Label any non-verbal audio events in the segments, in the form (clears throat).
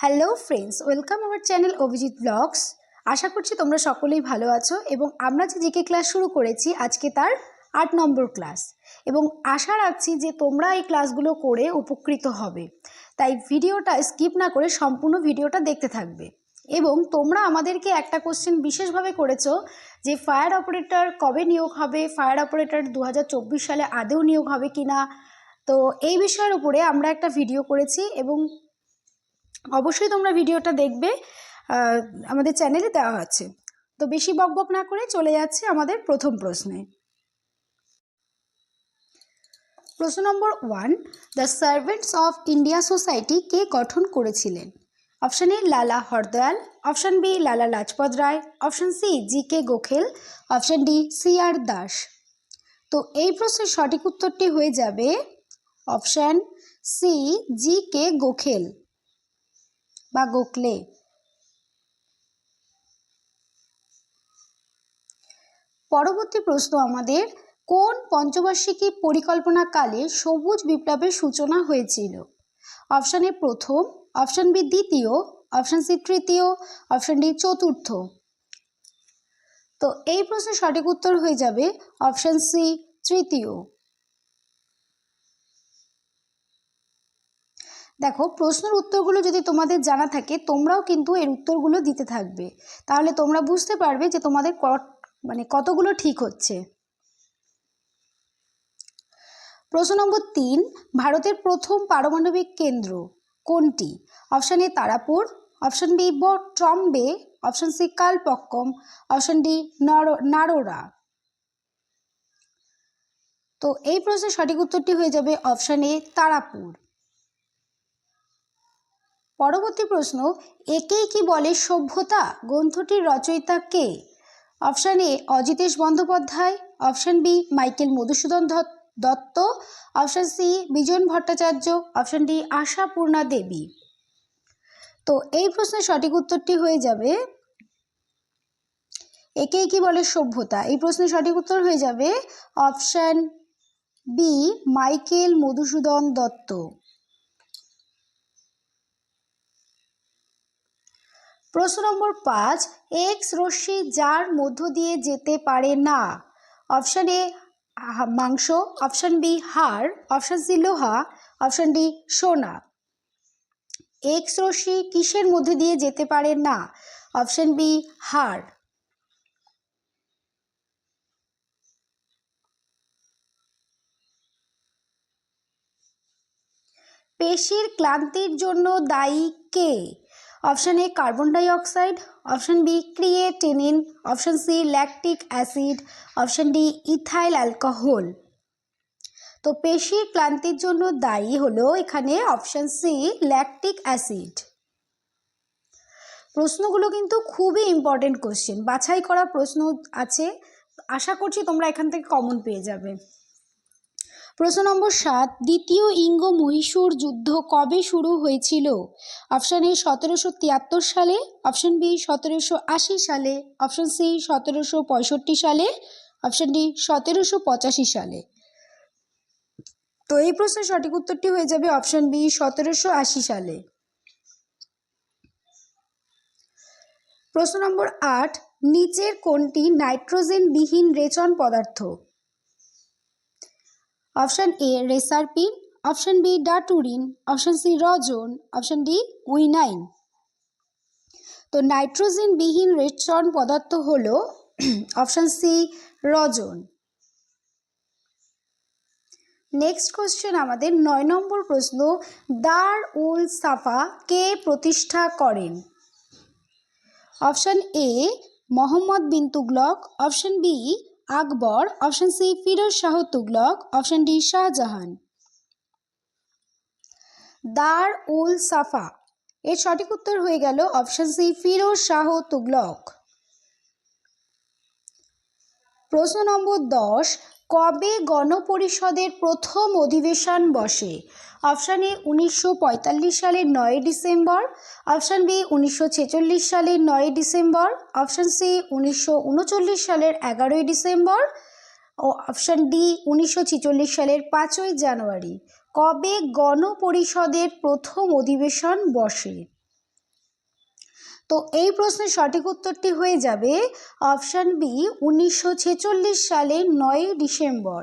Hello friends welcome our channel Abhijit blogs আশা করছি তোমরা সকলেই ভালো আছো এবং আমরা যে জিকে ক্লাস শুরু করেছি, আজকে তার আট নম্বর ক্লাস এবং আশা রাখছি যে তোমরা এই ক্লাসগুলো করে উপকৃত হবে। তাই ভিডিওটা স্কিপ না করে সম্পূর্ণ ভিডিওটা দেখতে থাকবে। এবং তোমরা আমাদেরকে একটা কোশ্চেন বিশেষভাবে করেছ যে ফায়ার অপারেটর কবে নিয়োগ হবে? ফায়ার অপারেটর দু হাজার চব্বিশ সালে আদেও নিয়োগ হবে কি না তো এই বিষয়ের উপরে আমরা একটা ভিডিও করেছি এবং অবশ্যই তোমরা ভিডিওটা দেখবে আমাদের চ্যানেলে দেওয়া আছে। তো বেশি বকবক না করে চলে যাচ্ছে আমাদের প্রথম প্রশ্নে। প্রশ্ন number one the Servants of India Society কে গঠন করেছিলেন? Option A, Lala Hardayal. Option B, Lala Lajpat Rai. Option C, G K Gokhale. Option D, C R Das. তো এই প্রশ্নের সঠিক উত্তরটি হয়ে যাবে option C, G K Gokhale. বা গোখলে। পরবর্তী প্রশ্ন আমাদের, কোন পঞ্চবার্ষিকী পরিকল্পনাকালে সবুজ বিপ্লবের সূচনা হয়েছিল? অপশন এ প্রথম, অপশান বি দ্বিতীয়, অপশান সি তৃতীয়, অপশান ডি চতুর্থ। তো এই প্রশ্নের সঠিক উত্তর হয়ে যাবে অপশান সি তৃতীয়। দেখো, প্রশ্নের উত্তরগুলো যদি তোমাদের জানা থাকে, তোমরাও কিন্তু এর উত্তরগুলো দিতে থাকবে। তাহলে তোমরা বুঝতে পারবে যে তোমাদের মানে কতগুলো ঠিক হচ্ছে। প্রশ্ন নম্বর তিন, ভারতের প্রথম পারমাণবিক কেন্দ্র কোনটি? Option A Tarapur, option B ব Trombay, option C Kalpakkam, option D Narora তো এই প্রশ্নের সঠিক উত্তরটি হয়ে যাবে অপশন এ তারাপুর। পরবর্তী প্রশ্ন, একেই কি বলে সভ্যতা? গ্রন্থটির রচয়িতা কে? Option A, Ajitesh Bandyopadhyay. Option B, Michael Madhusudan Dutt. Option C, Bijon Bhattacharya. Option D, Ashapurna Devi. তো এই প্রশ্নের সঠিক উত্তরটি হয়ে যাবে, একেই কি বলে সভ্যতা? এই প্রশ্নের সঠিক উত্তর হয়ে যাবে option B, Michael Madhusudan Dutt. প্রশ্ন নম্বর পাঁচ এক্স রশ্মি যার মধ্য দিয়ে যেতে পারে না? অপশান এ মাংস, অপশান বি, হাড়, অপশান সি, লোহা, অপশান ডি, সোনা। এক্স রশ্মি কিসের মধ্যে দিয়ে যেতে পারে না? অপশান বি, হাড়। পেশির ক্লান্তির জন্য দায়ী কে? Option A carbon dioxide option B creatinine option C lactic acid option D ethyl alcohol তো পেশির ক্লান্তির জন্য দায়ী হলো এখানে অপশন সি ল্যাকটিক অ্যাসিড প্রশ্নগুলো কিন্তু খুবই ইম্পর্টেন্ট কোশ্চেন বাছাই করা প্রশ্ন আছে। আশা করছি তোমরা এখান থেকে কমন পেয়ে যাবে। প্রশ্ন নম্বর সাত, দ্বিতীয় ইঙ্গ মহীশূর যুদ্ধ কবে শুরু হয়েছিল? অপশান এ সতেরোশো তিয়াত্তর সালে, অপশান বি সতেরোশো আশি সালে, অপশান সি সতেরোশো পঁয়ষট্টি সালে, অপশান ডি সতেরোশো পঁচাশি সালে। তো এই প্রশ্নের সঠিক উত্তরটি হয়ে যাবে অপশান বি সতেরোশো আশি সালে। প্রশ্ন নম্বর আট, নিচের কোনটি নাইট্রোজেনবিহীন রেচন পদার্থ? Option A reserpine option B daturine option C রজন, option D quinine. তো নাইট্রোজেন বিহীন রেচন পদার্থ হল (clears throat) অপশন সি রজন। নেক্সট কোশ্চেন আমাদের নয় নম্বর প্রশ্ন, দার উল সাফা কে প্রতিষ্ঠা করেন? Option A, Mohammad bin Tughlaq, option B Akbar option C Firoz Shah Tughlaq option D Shah Jahan. Dar ul Safa. এর সঠিক উত্তর হয়ে গেল অপশন সি ফিরোজ শাহ তুগলক। প্রশ্ন নম্বর দশ, কবে গণপরিষদের প্রথম অধিবেশন বসে? অপশান এ উনিশশো পঁয়তাল্লিশ সালের নয় ডিসেম্বর, অপশান বি উনিশশো ছেচল্লিশ সালের নয় ডিসেম্বর, অপশান সি উনিশশো উনচল্লিশ সালের এগারোই ডিসেম্বর ও অপশান ডি উনিশশো ছেচল্লিশ সালের পাঁচই জানুয়ারি। কবে গণপরিষদের প্রথম অধিবেশন বসে? তো এই প্রশ্নের সঠিক উত্তরটি হয়ে যাবে অপশান বি উনিশশো ছেচল্লিশ সালের নয়ই ডিসেম্বর।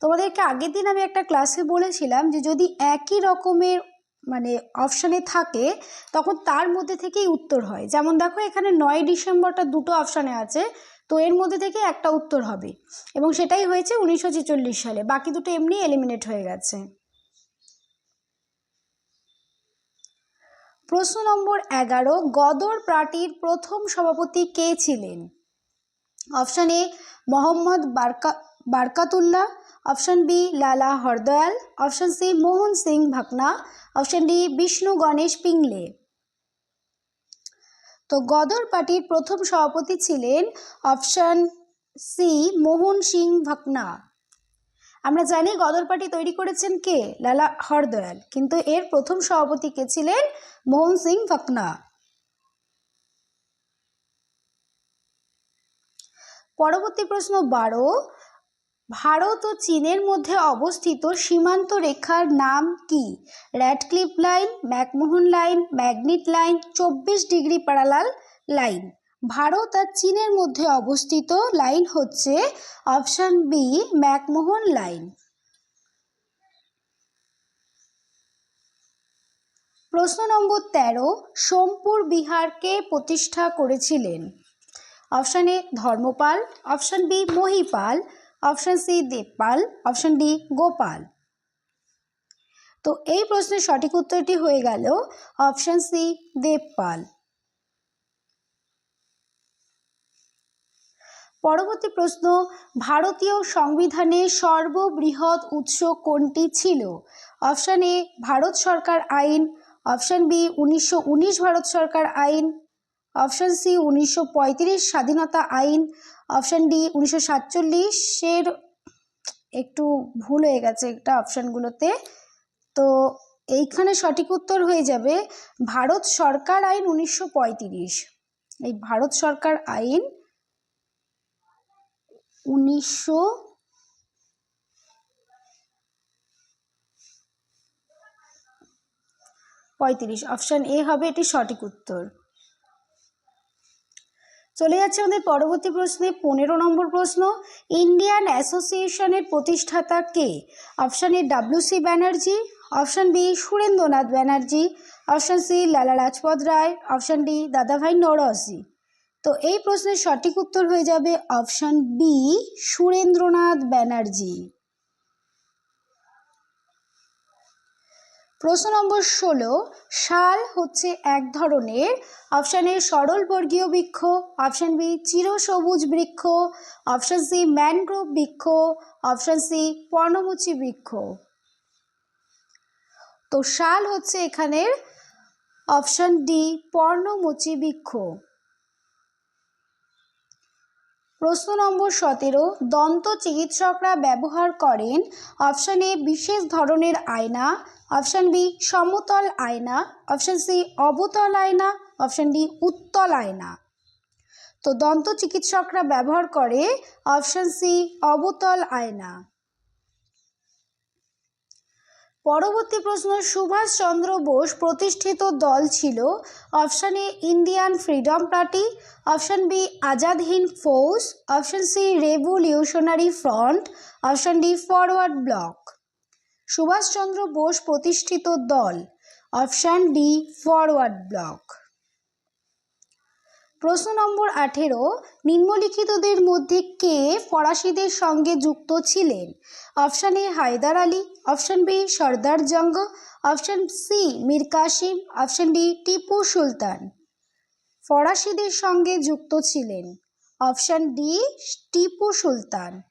তোমাদেরকে আগের দিন আমি একটা ক্লাসে বলেছিলাম যে যদি একই রকমের মানে অপশানে থাকে, তখন তার মধ্যে থেকেই উত্তর হয়। যেমন দেখো, এখানে নয় ডিসেম্বরটা দুটো অপশানে আছে, তো এর মধ্যে থেকে একটা উত্তর হবে। এবং সেটাই হয়েছে উনিশশো ছেচল্লিশ সালে। বাকি দুটো এমনি এলিমিনেট হয়ে গেছে। প্রশ্ন নম্বর এগারো, গদর পার্টির প্রথম সভাপতি কে ছিলেন? Option A Mohammad বারকা Barkatullah option B Lala Har Dayal, option C Mohan Singh Bhakna, option D Vishnu Ganesh Pingle. তো গদর পার্টির প্রথম সভাপতি ছিলেন অপশন সি মোহন সিং ভাকনা। আমরা জানি গদর পার্টি তৈরি করেছেন কে? লালা হরদয়াল। কিন্তু এর প্রথম সভাপতি কে ছিলেন মোহন সিং ভাকনা। পরবর্তী প্রশ্ন বারো ভারত ও চীনের মধ্যে অবস্থিত সীমান্ত রেখার নাম কি? Radcliffe line, McMahon line, Maginot line, চব্বিশ ডিগ্রি প্যারালাল লাইন। ভারত আর চীনের মধ্যে অবস্থিত লাইন হচ্ছে অপশান বি, ম্যাকমোহন লাইন। প্রশ্ন নম্বর তেরো, সোমপুর বিহারকে প্রতিষ্ঠা করেছিলেন। Option A, Dharmapal, option B, Mahipal option C Devpal option D Gopal তো এই প্রশ্নের সঠিক উত্তরটি হয়ে গেল অপশান সি দেবপাল পরবর্তী প্রশ্ন, ভারতীয় সংবিধানের সর্ববৃহৎ উৎস কোনটি ছিল? অপশান এ ভারত সরকার আইন। অপশান বি উনিশশো উনিশ ভারত সরকার আইন। অপশান সি উনিশশো পঁয়ত্রিশ স্বাধীনতা আইন। অপশান ডি উনিশশো সাতচল্লিশের একটু ভুল হয়ে গেছে একটা অপশানগুলোতে। তো এইখানে সঠিক উত্তর হয়ে যাবে ভারত সরকার আইন উনিশশো পঁয়ত্রিশ। এই ভারত সরকার আইন উনিশশো পঁয়ত্রিশ। অপশান এ হবে এটি সঠিক উত্তর। চলে যাচ্ছে আমাদের পরবর্তী প্রশ্নে, পনেরো নম্বর প্রশ্ন ইন্ডিয়ান অ্যাসোসিয়েশনের প্রতিষ্ঠাতা কে? Option A W C Banerjee option B Surendranath Banerjee option C Lala Lajpat Rai option D দাদাভাই নরসি তো এই প্রশ্নের সঠিক উত্তর হয়ে যাবে অপশান বি সুরেন্দ্রনাথ ব্যানার্জি প্রশ্ন নম্বর ষোলো শাল হচ্ছে এক ধরনের। অপশান এ সরল বর্গীয় বৃক্ষ, অপশান বি চিরসবুজ বৃক্ষ, অপশান সি ম্যানগ্রোভ বৃক্ষ, অপশান সি পর্ণমোচী বৃক্ষ। তো শাল হচ্ছে এখানের অপশান ডি পর্ণমোচী বৃক্ষ। প্রশ্ন নম্বর সতেরো, দন্ত চিকিৎসকরা ব্যবহার করেন অপশান এ বিশেষ ধরনের আয়না অপশান বি সমতল আয়না। অপশান সি অবতল আয়না। অপশান ডি উত্তল আয়না। তো দন্ত চিকিৎসকরা ব্যবহার করে অপশান সি অবতল আয়না। পরবর্তী প্রশ্ন সুভাষচন্দ্র বোস প্রতিষ্ঠিত দল ছিল option A Indian freedom party option B Azad Hind Fauj option C revolutionary front option D forward bloc Subhas Chandra Bose প্রতিষ্ঠিত দল, অপশান ডি, ফরওয়ার্ড ব্লক। প্রশ্ন নম্বর আঠেরো, নিম্নলিখিতদের মধ্যে কে ফরাসিদের সঙ্গে যুক্ত ছিলেন? Option A, Haidar Ali, option B, Sardar Jang, option C Mir Qasim option D, Tipu Sultan. ফরাসিদের সঙ্গে যুক্ত ছিলেন। Option D, Tipu Sultan.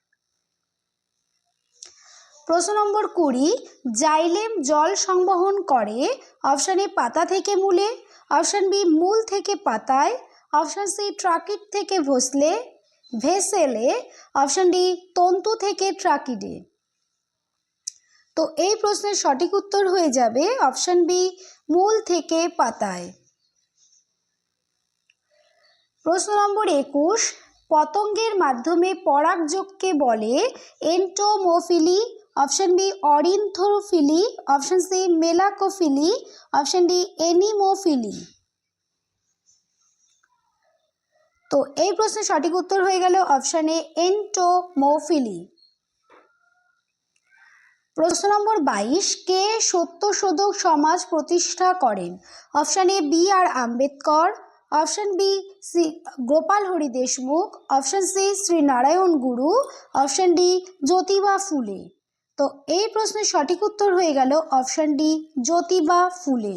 প্রশ্ন নম্বর কুড়ি, জাইলেম জল সংবহন করে, অপশান এ পাতা থেকে মূলে, অপশান বি মূল থেকে পাতায়, অপশান সি ট্রাকিড থেকে ভসলে ভেসেলে, অপশান ডি তন্তু থেকে ট্রাকিডে। তো এই প্রশ্নের সঠিক উত্তর হয়ে যাবে অপশান বি মূল থেকে পাতায়। প্রশ্ন নম্বর একুশ, পতঙ্গের মাধ্যমে পরাগযোগকে বলে entomophily option B ornithophily option C malacophily option D anemophily তো এই প্রশ্নের সঠিক উত্তর হয়ে গেল অপশানে এন্টোমোফিলি প্রশ্ন নম্বর বাইশ, কে সত্যশোধক সমাজ প্রতিষ্ঠা করেন? Option A B R Ambedkar. Option B C Gopal Hari Deshmukh. Option C Shri Narayana Guru. Option D Jyotiba ফুলে। তো এই প্রশ্নের সঠিক উত্তর হয়ে গেল অপশান ডি জ্যোতিবা ফুলে।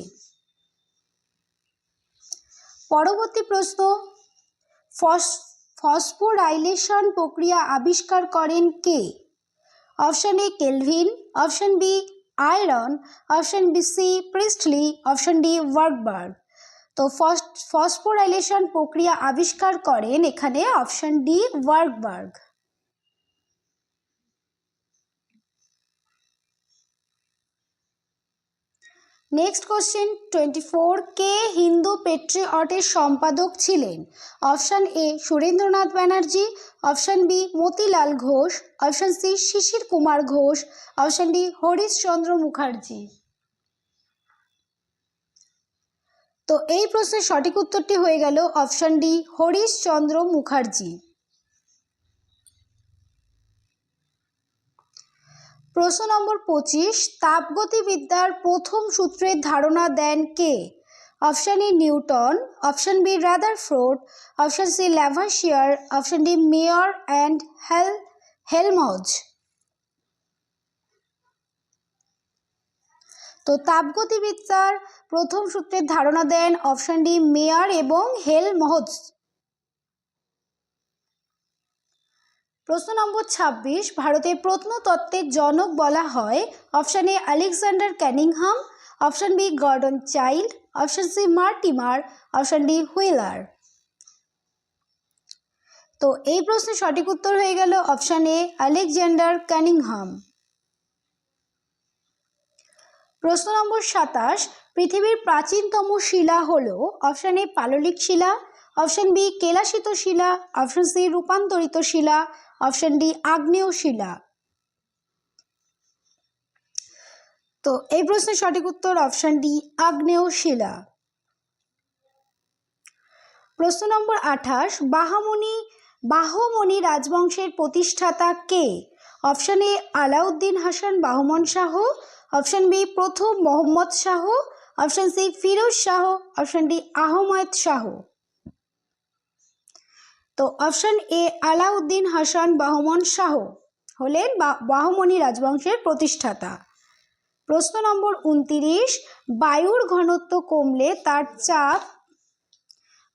পরবর্তী প্রশ্ন, ফস, ফসফোরাইলেশন প্রক্রিয়া আবিষ্কার করেন কে? Option A, Kelvin, option B, Arnon, option B, C, Priestley, option D Warburg তো ফসফোরাইলেশন প্রক্রিয়া আবিষ্কার করেন এখানে option D Warburg next question twenty four কে হিন্দু পেট্রিয়টের সম্পাদক ছিলেন। Option A Surendranath Banerjee. Option B Motilal Ghosh. Option C Sisir Kumar Ghosh. Option D Harishchandra Mukherjee. তো এই প্রশ্নের সঠিক উত্তরটি হয়ে গেল অপশান ডি হরিশচন্দ্র মুখার্জি। প্রশ্ন নম্বর পঁচিশ, তাপগতিবিদ্যার প্রথম সূত্রের ধারণা দেন কে? Option A Newton, option B Rutherford option C Lavoisier, option D Mayer and hell, Helmholtz. তো তাপগতিবিদ্যার প্রথম সূত্রের ধারণা দেন অপশান ডি মেয়ার এবং হেলমহজ প্রশ্ন নম্বর ছাব্বিশ, ভারতের প্রত্নতত্ত্বের জনক বলা হয় option A Alexander Cunningham, option B Gordon Childe, option C Mortimer, option D Wheeler. তো এই প্রশ্নের সঠিক উত্তর হয়ে গেল অপশান এ আলেকজান্ডার ক্যানিংহাম। প্রশ্ন নম্বর সাতাশ, পৃথিবীর প্রাচীনতম শিলা হল অপশান এ পাললিক শিলা, অপশান বি কেলাসিত শিলা, অপশান সি রূপান্তরিত শিলা অপশান ডি, আগ্নেয় শিলা। তো এই প্রশ্নের সঠিক উত্তর অপশন ডি, আগ্নেয় শিলা। প্রশ্ন নম্বর আঠাশ বাহামণি বাহমণি রাজবংশের প্রতিষ্ঠাতা কে? Option A, Alauddin Hasan Bahman Shah. Option B, প্রথম Mohammad Shah. Option C, Firoz Shah. Option D, Ahmad Shah. তো অপশান এ, আলাউদ্দিন হাসান বাহমন শাহ হলেন বাহমনি রাজবংশের প্রতিষ্ঠাতা। প্রশ্ন নম্বর উনতিরিশ, বায়ুর ঘনত্ব কমলে তার চাপ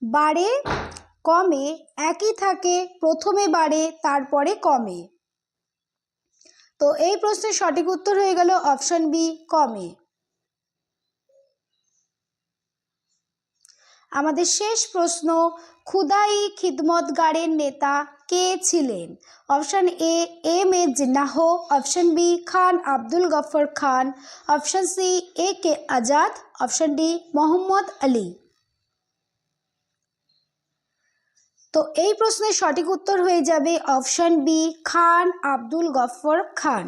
বাড়ে কমে, একই থাকে প্রথমে বাড়ে, তারপরে কমে। তো এই প্রশ্নের সঠিক উত্তর হয়ে গেল অপশন বি, কমে। আমাদের শেষ প্রশ্ন, খুদাই খিদমতগারের নেতা কে ছিলেন? Option A M A Jinnah. Option B Khan Abdul Ghaffar Khan. Option C A K Azad. Option D Mohammad Ali. তো এই প্রশ্নের সঠিক উত্তর হয়ে যাবে অপশান বি খান আব্দুল গফর খান।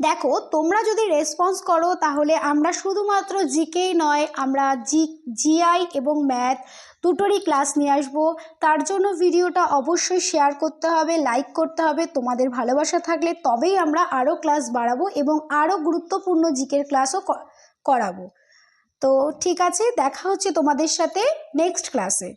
দেখো, তোমরা যদি রেসপন্স করো, তাহলে আমরা শুধুমাত্র জিকেই নয়, আমরা জি জিআই এবং ম্যাথ দুটোরই ক্লাস নিয়ে আসব। তার জন্য ভিডিওটা অবশ্যই শেয়ার করতে হবে লাইক করতে হবে। তোমাদের ভালোবাসা থাকলে তবেই আমরা আরও ক্লাস বাড়াবো এবং আরও গুরুত্বপূর্ণ জিকের ক্লাসও করাবো। তো ঠিক আছে, দেখা হচ্ছে তোমাদের সাথে নেক্সট ক্লাসে